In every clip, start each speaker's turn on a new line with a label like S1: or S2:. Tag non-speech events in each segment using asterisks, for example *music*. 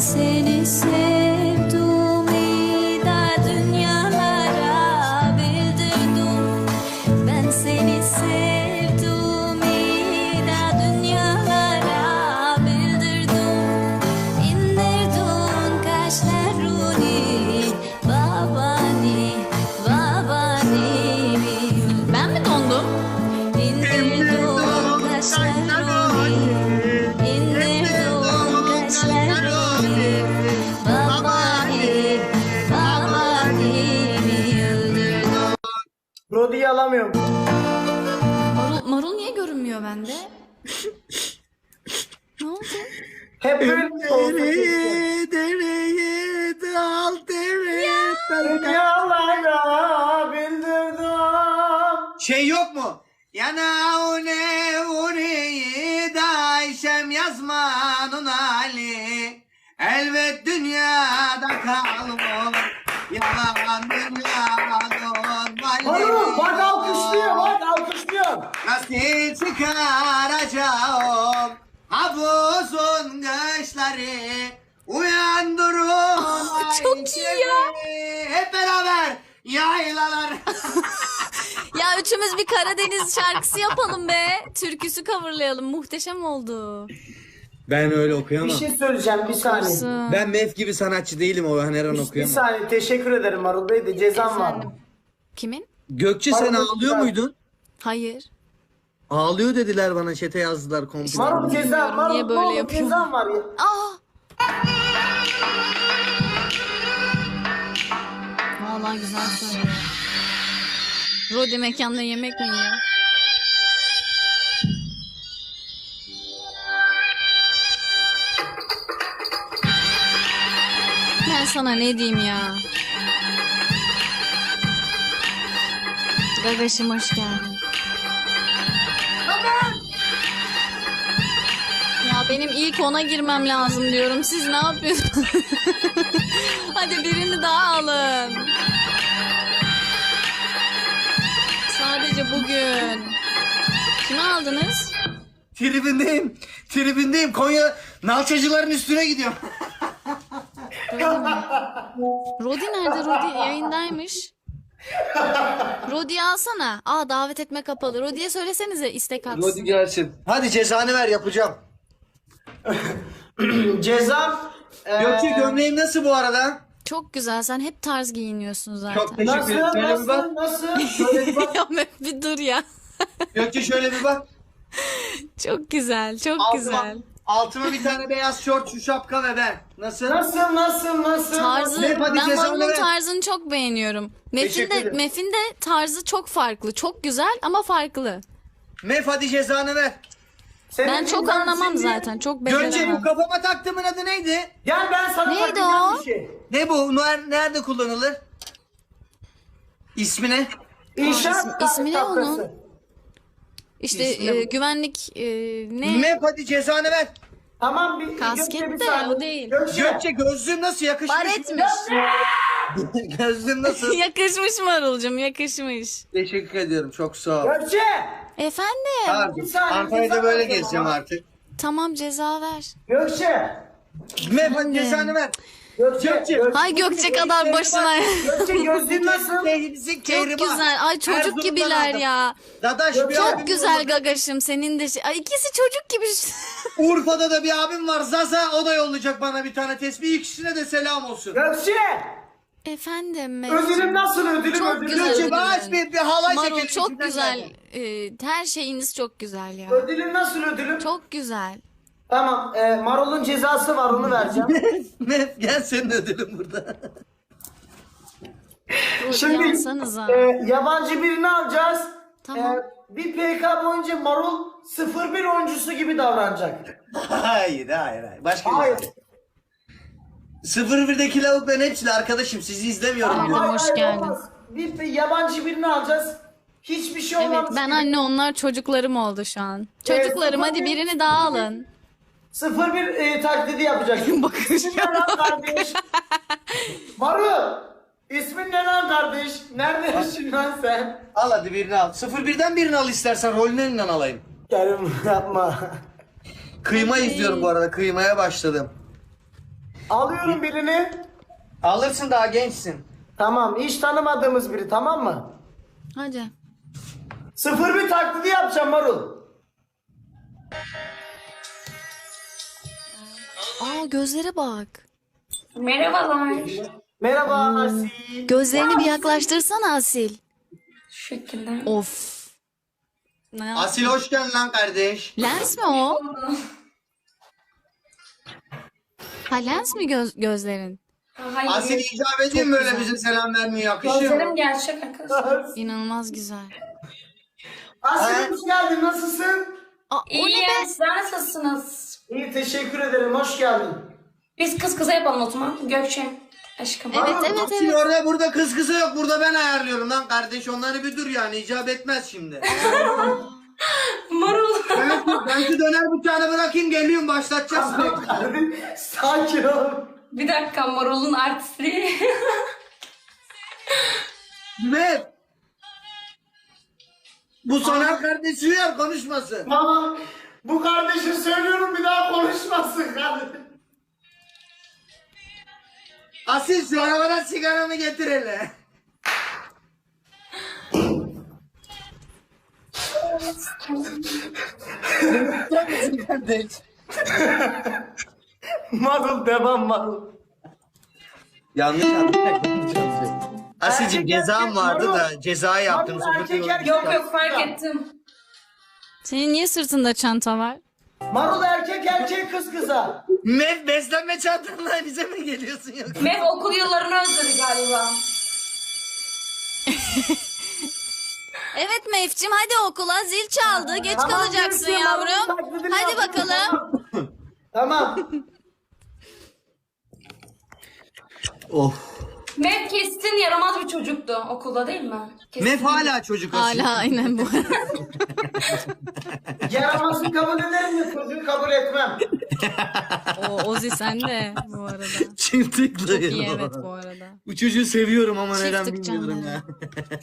S1: seni sevdiğimi
S2: Rodi'yi alamıyorum.
S1: Marul, marul niye görünmüyor bende? ne oldu?
S2: Hep böyle keşke.
S3: dereye dal dereye
S2: Dünyalara bildirdim.
S3: Şey yok mu? Yana une uneyi daişem yazmanın hali Elbet dünyada kalmam Yalan dünyanın
S2: Marul bak
S3: hali
S2: alkışlıyor bak
S3: Nasıl çıkaracağım Ha bu uzun kışları Uyandırın
S1: çok iyi ya.
S3: seni. Hep beraber yaylalar *laughs*
S1: Ya üçümüz bir Karadeniz şarkısı yapalım be. Türküsü coverlayalım. Muhteşem oldu.
S3: Ben öyle
S2: Bir
S3: okuyamam.
S2: şey söyleyeceğim bir saniye.
S3: Ben Mef gibi sanatçı değilim o her an
S2: Bir
S3: okuyamam.
S2: saniye teşekkür ederim Marul Bey de cezam var.
S1: Kimin?
S3: Gökçe sen
S2: Pardon,
S3: ağlıyor
S2: ben-
S3: muydun?
S1: Hayır.
S3: Ağlıyor dediler bana çete yazdılar komple.
S2: Marul ceza Marul
S1: Niye
S2: ne
S1: böyle yapıyor?
S2: cezam var ya.
S1: Aa! Vallahi güzel söylüyor. Rodi mekanda yemek mi yiyor? Ben sana ne diyeyim ya? Gagaşım hoş geldin. Benim ilk ona girmem lazım diyorum. Siz ne yapıyorsunuz? *laughs* Hadi birini daha alın. Sadece bugün. Kimi aldınız?
S3: Tribindeyim. Tribindeyim. Konya nalçacıların üstüne gidiyorum.
S1: Rodi nerede? Rodi yayındaymış. Rodi'yi alsana. Aa davet etme kapalı. Rodi'ye söylesenize istek atsın.
S3: Rodi gelsin. Hadi cezanı ver yapacağım. *laughs*
S2: Cezam e,
S3: Gökçe gömleğim nasıl bu arada?
S1: Çok güzel. Sen hep tarz giyiniyorsun zaten.
S3: Çok teşekkür
S2: nasıl
S3: ederim. Şöyle bir bak.
S2: nasıl nasıl *laughs* şöyle bir bak. *laughs*
S1: ya Mehmet, bir dur ya.
S3: Gökçe şöyle bir bak.
S1: Çok güzel. Çok
S3: Altıma,
S1: güzel.
S3: altıma bir tane beyaz şort, şu şapka ve ben. Nasıl?
S2: Nasıl nasıl nasıl?
S1: Tarzı,
S3: hadi
S1: ben
S3: ver.
S1: tarzını çok beğeniyorum. Mef'in de. Mef'in de tarzı çok farklı. Çok güzel ama farklı.
S3: Mef hadi cezanı ver.
S2: Senin
S1: Ben çok anlamam
S2: şimdi-
S1: zaten. Çok
S3: Gökçe bu
S1: beceremem.
S3: kafama taktığımın adı neydi?
S2: Gel ben sana
S1: Neydi
S2: takacağım
S1: o?
S2: bir şey.
S3: Ne bu? Ner- Nerede kullanılır? İsmi ne?
S2: İnşaat
S1: ismi- ismi ne
S2: şapkası.
S1: onun? İşte
S3: İsmi-
S1: e, güvenlik e, ne?
S3: Mef hadi cezanı ver.
S2: Tamam bir
S1: Kasket
S2: Gökçe bir
S1: de,
S2: saniye.
S1: o değil.
S2: Gökçe.
S3: Gökçe gözlüğüm nasıl yakışmış?
S1: Bar etmiş. *laughs*
S3: gözlüğüm nasıl? *laughs*
S1: yakışmış Marul'cum yakışmış.
S3: Teşekkür ediyorum çok sağ ol.
S2: Gökçe.
S1: Efendim.
S3: Pardon.
S2: Saniye,
S3: Antalya'da
S2: ceza
S3: böyle
S2: vereceğim
S3: gezeceğim artık.
S1: Tamam ceza ver.
S2: Gökçe.
S1: Anne.
S3: cezanı ver.
S2: Gökçe.
S3: Gökçe.
S1: Hay Gökçe kadar başına.
S2: Gökçe *laughs* gözlüğün nasıl?
S3: Bizim
S1: Çok güzel. Ay çocuk gibiler ya.
S3: Dadaş bir abim
S1: Çok güzel
S3: yolladı.
S1: gagaşım. Senin de şey. Ay ikisi çocuk gibi. *laughs*
S3: Urfa'da da bir abim var Zaza o da yollayacak bana bir tane tesbih ikisine de selam olsun.
S2: Gökçe.
S1: Efendim.
S2: Ödülüm nasıl ödülüm
S1: Çok
S2: ödülüm?
S1: güzel. Ödülün.
S3: bağış bir, bir halay
S1: Marul çok
S3: içinden
S1: güzel.
S3: geldi.
S1: Ee, her şeyiniz çok güzel ya.
S2: Ödülüm nasıl ödülüm?
S1: Çok güzel.
S2: Tamam. E, Marul'un cezası var onu vereceğim. *laughs*
S3: Mef gel senin ödülün burada.
S2: Şimdi e, yabancı birini alacağız.
S1: Tamam.
S2: E, bir PK boyunca Marul 01 oyuncusu gibi davranacak. *laughs*
S3: hayır hayır hayır. Başka
S2: Hayır.
S3: bir şey. 01'deki lavuk ben hepsini arkadaşım sizi izlemiyorum.
S1: Hayır.
S3: diyor.
S1: hoş geldin.
S2: olmaz. Bir, bir yabancı birini alacağız. Hiçbir şey
S1: Evet
S2: olmaz.
S1: ben anne onlar çocuklarım oldu şu an. Çocuklarım hadi birini daha alın.
S2: 01 e, taklidi yapacaksın. *laughs*
S1: Bakın
S2: İsmin ne lan kardeş? Marul. İsmin ne lan kardeş? Neredesin lan sen?
S3: Al hadi birini al. 01'den birini al istersen rolünü elinden alayım.
S2: Kerim yapma.
S3: Kıyma izliyorum bu arada. Kıymaya başladım.
S2: Alıyorum birini.
S3: Alırsın daha gençsin.
S2: Tamam hiç tanımadığımız biri tamam mı?
S1: Hadi.
S2: Sıfır bir taklidi yapacağım Marul.
S1: Aa gözlere bak.
S4: Merhabalar.
S2: Merhaba Asil.
S1: Gözlerini bir yaklaştırsana Asil.
S4: Şu şekilde.
S1: Of. Ne yap-
S3: Asil hoş geldin lan kardeş.
S1: Lens mi o? Ha lens mi göz gözlerin?
S4: Hayır.
S3: Asil icap edeyim mi böyle bize selam vermeye yakışıyor
S4: Gözlerim gerçek arkadaşlar. *laughs*
S1: İnanılmaz güzel.
S2: Asil hoş geldin nasılsın?
S1: Aa, o ne
S4: İyiyim.
S1: be?
S4: Sizler nasılsınız?
S2: İyi teşekkür ederim hoş geldin.
S4: Biz kız kıza yapalım o zaman. Gökçe. Aşkım.
S1: Evet evet
S3: Asil
S1: evet.
S3: orada burada kız kıza yok burada ben ayarlıyorum lan kardeş onları bir dur yani icap etmez şimdi. *laughs*
S4: Marul.
S3: Şu döner bıçağını bırakayım geliyorum başlatacağız.
S2: Sakin ol.
S4: Bir dakika Marul'un artistliği.
S3: Mehmet. *laughs* Bu Soner kardeş duyar konuşmasın.
S2: Tamam. Bu kardeşin söylüyorum bir daha konuşmasın kardeşim.
S3: Asil şu arabadan sigaramı getir hele. Kardeş. *laughs*
S2: Marul devam Marul.
S3: Yanlış anladım. Asil'cim cezam vardı da ceza yaptım.
S2: Marul erkek erkek.
S4: yok yok fark ettim.
S1: Senin niye sırtında çanta var?
S2: Marul erkek erkek kız kıza.
S3: Mev beslenme çantanla bize mi geliyorsun yoksa?
S4: Mev okul yıllarını özledi galiba. *laughs*
S1: Evet Mevcim hadi okula zil çaldı. Geç
S2: Tamam,
S1: kalacaksın
S2: Mevcim,
S1: yavrum.
S2: Taklidini
S1: Hadi
S2: yaptım.
S1: bakalım. *laughs*
S2: Tamam.
S3: Of.
S4: Mev kestin yaramaz bir çocuktu okulda değil mi? Kesin.
S3: Mev hala çocuk Asil.
S1: Hala aynen bu. *laughs*
S2: Yaramazı kabul ederim de çocuğu kabul etmem.
S1: O Ozi sen de bu arada.
S3: Çiftlikle
S1: İyi evet bu arada.
S3: Bu çocuğu seviyorum ama
S1: Çift
S3: neden bilmiyorum ya.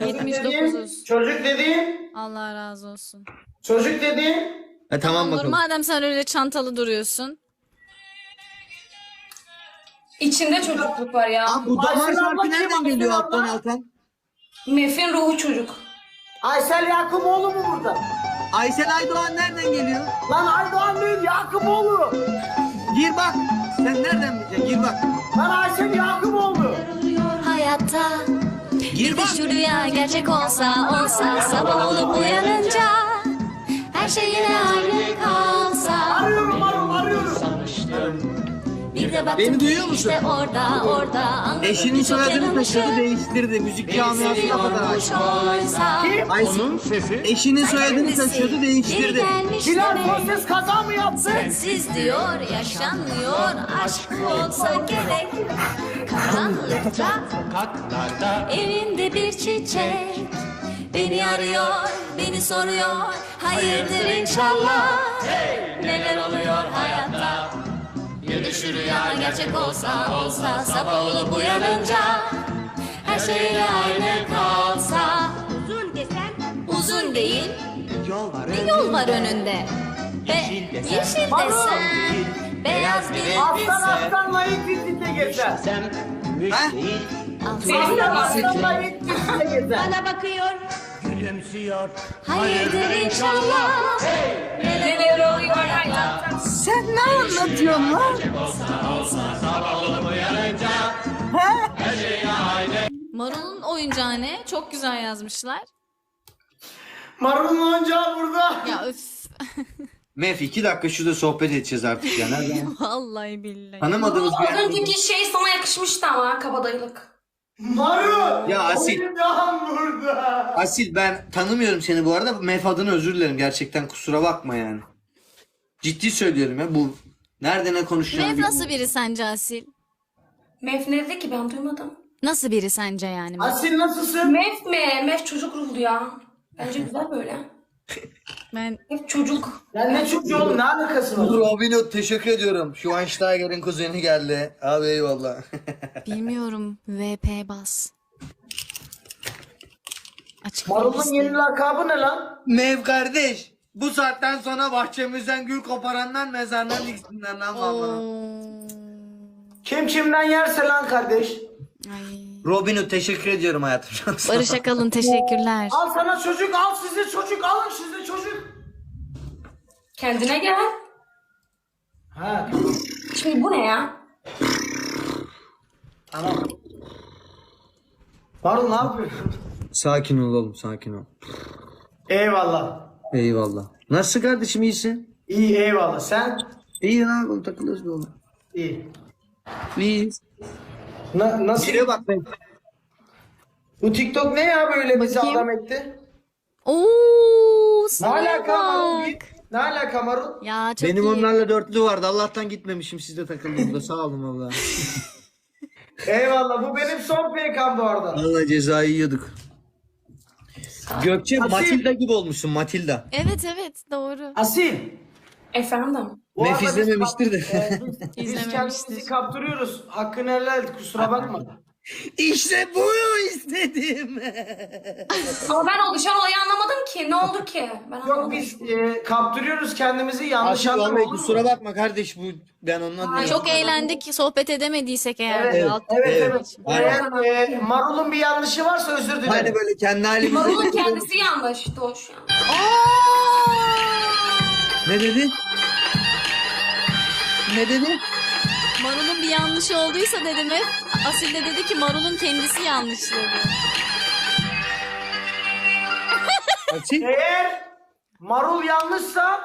S1: 79'uz.
S2: Çocuk dediğin,
S1: Allah razı olsun.
S2: çocuk dediğin.
S3: Ha, tamam
S1: Olur
S3: bakalım.
S1: madem sen öyle çantalı duruyorsun.
S4: İçinde çocukluk var ya.
S3: Aa, bu damar
S2: Asil abla
S3: şarkı
S2: kim?
S3: nereden geliyor
S2: abla?
S3: alttan?
S4: Mev'in ruhu çocuk.
S2: Aysel Yakuboğlu mu burada?
S3: Aysel Aydoğan nereden geliyor?
S2: Lan Aydoğan değil Yakuboğlu.
S3: Gir bak. Sen nereden bileceksin? Gir bak.
S2: Lan Aysel Yakuboğlu.
S1: Hayatta
S3: Gir bak.
S1: şu rüya gerçek olsa olsa sabah olup uyanınca bir de baktım
S3: Beni duyuyor musun?
S1: işte orada orada. Anladım.
S3: Eşinin soyadını taşıdı değiştirdi. Müzik camiasına kadar
S1: Seviyormuş oysa.
S3: Aysun eşinin soyadını taşıyordu
S1: Biri
S3: değiştirdi.
S1: gelmiş
S2: Bilal
S1: demek.
S2: Kaza mı yaptı?
S1: Sensiz diyor yaşanmıyor. Aşk olsa gerek. Karanlıkta elinde bir çiçek. Beni arıyor beni soruyor. Hayırdır inşallah. Neler oluyor hayatta Bir de şu rüya gerçek olsa olsa sabah olup uyanınca Her şeyle aynı kalsa Uzun desen Uzun değil bir yol var önünde. Be yeşil desen, beyaz bir
S2: Aslan
S1: elbise.
S2: aslanla ilk bisikle gezer.
S3: Ha?
S4: Benim de
S2: Aslan
S4: var.
S2: aslanla ilk bisikle gezer.
S1: Hayırdır inşallah.
S4: Neler oluyor hayatta?
S3: Sen ne anlatıyorsun lan?
S1: Marul'un oyuncağı ne? Çok güzel yazmışlar.
S2: Marul'un oyuncağı burada.
S1: Ya öf. *laughs*
S3: Mef iki dakika şurada sohbet edeceğiz artık ya. Nereden?
S1: Vallahi billahi.
S3: Tanımadığımız bir yer.
S4: önceki şey sana yakışmıştı ama kabadayılık.
S2: Marul.
S3: Ya Asil.
S2: Oyuncağım burada.
S3: Asil ben tanımıyorum seni bu arada. Mef adına özür dilerim gerçekten kusura bakma yani. Ciddi söylüyorum ya bu nerede ne konuşacağını
S1: Mev nasıl biri sence Asil?
S4: Mev ne dedi ki ben duymadım.
S1: Nasıl biri sence yani?
S2: Asil nasılsın?
S4: Mev mi? Mev çocuk ruhlu ya. Bence güzel böyle.
S1: Ben
S4: Mev çocuk.
S2: Ya ne çocuğu oğlum ne alakası var?
S3: Robin Hood teşekkür ediyorum. Şu Einsteiger'in kuzeni geldi. Abi eyvallah. *laughs*
S1: bilmiyorum. VP bas. Açık
S2: Marul'un yeni lakabı ne lan?
S3: Mev kardeş. Bu saatten sonra bahçemizden gül koparandan mezardan diksinler lan vallahi.
S1: Oo.
S2: Kim kimden yerse lan kardeş.
S1: Ay.
S3: Robin Hood teşekkür ediyorum hayatım.
S1: Barış Akalın teşekkürler.
S2: Al sana çocuk al size çocuk alın size çocuk.
S4: Kendine gel.
S2: Ha
S4: Şimdi bu ne ya?
S2: tamam. Marul ne yapıyorsun?
S3: Sakin ol oğlum sakin ol.
S2: Eyvallah.
S3: Eyvallah. Nasılsın kardeşim iyisin?
S2: İyi eyvallah. Sen?
S3: İyi ne yapalım takılıyoruz bir oğlum.
S2: İyi.
S3: İyiyiz.
S2: Na, nasıl?
S3: Bire bak ben.
S2: Bu TikTok ne ya böyle bizi
S1: Bakayım.
S2: adam etti?
S1: Oo,
S2: Ne
S1: sana
S2: alaka Marul?
S1: bak.
S2: git. Ne alaka Marul?
S1: Ya çok
S3: Benim
S1: iyi.
S3: onlarla dörtlü vardı. Allah'tan gitmemişim. Siz de takıldınız da. Sağ olun valla. *laughs*
S2: Eyvallah bu benim son PK'm bu arada.
S3: Valla cezayı yiyorduk. Gökçe
S2: Asil.
S3: Matilda gibi olmuşsun Matilda.
S1: Evet evet doğru.
S2: Asil.
S4: Efendim.
S2: bu arada biz
S3: izlememiştir de.
S2: kap- e, biz, kendimizi kaptırıyoruz. Hakkını helal et kusura bakma.
S3: işte bunu istedim.
S4: Ama ben oluşan olayı anlamadım ki. Ne oldu ki? Ben
S2: Yok
S4: anlamadım.
S2: biz e, kaptırıyoruz kendimizi yanlış anlama olur mu?
S3: kusura bakma kardeş bu ben ondan
S4: Ay.
S1: Çok eğlendik sohbet edemediysek eğer.
S2: Evet,
S1: Alt-
S2: evet,
S3: Evet.
S2: evet.
S3: Aynen.
S2: Eğer e, Marul'un bir yanlışı varsa özür dilerim.
S3: Hani böyle kendi halimizde.
S4: Marul'un kendisi yanlış. Doğuş ya.
S3: Ne dedi? Ne dedi?
S1: Marul'un bir yanlışı olduysa dedim hep. Asil de dedi ki Marul'un kendisi yanlış dedi. *laughs*
S3: Açayım.
S2: Eğer Marul yanlışsa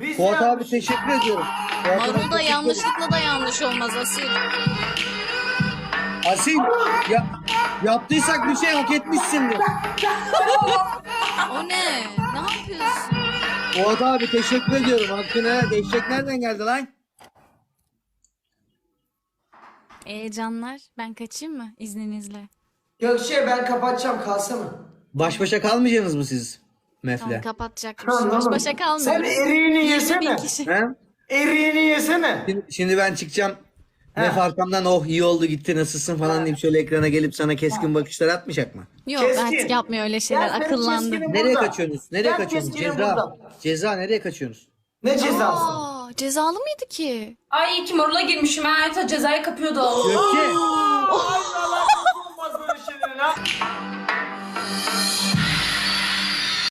S2: biz
S3: Fuat abi
S2: yanlış.
S3: teşekkür ediyorum. Fuat abi
S1: Marul da
S3: teşekkür
S1: yanlışlıkla da yanlış olmaz Asil.
S3: Asil ya, yaptıysak bir şey hak etmişsindir. *laughs* Fuat abi teşekkür ediyorum. Hakkını. Eşek nereden geldi lan?
S1: Ee canlar ben kaçayım mı izninizle?
S2: Gökçe ben kapatacağım kalsana.
S3: Baş başa kalmayacaksınız mı siz? Mefle.
S1: Tamam kapatacakmış.
S2: Tamam,
S1: Baş başa
S2: Sen
S1: kalmıyoruz.
S2: eriğini
S1: 20 bin
S2: yesene.
S1: kişi.
S3: He?
S2: Eriğini yesene.
S3: Şimdi, şimdi ben çıkacağım. Mef arkamdan oh iyi oldu gitti nasılsın falan deyip şöyle ekrana gelip sana keskin bakışlar atmayacak mı?
S1: Yok
S2: Keskin.
S1: artık yapmıyor öyle şeyler. Akıllandı.
S3: Nereye
S2: burada.
S3: kaçıyorsunuz? Nereye
S2: Gel
S3: kaçıyorsunuz? Ceza.
S2: burada.
S3: Ceza nereye kaçıyorsunuz?
S2: Ne cezası?
S1: Aa, cezalı mıydı ki?
S4: Ay iyi ki Marul'a girmişim. Ha, hayata cezayı kapıyordu.
S3: Gökçe.
S2: Ay Allah olmaz böyle şeyler ha.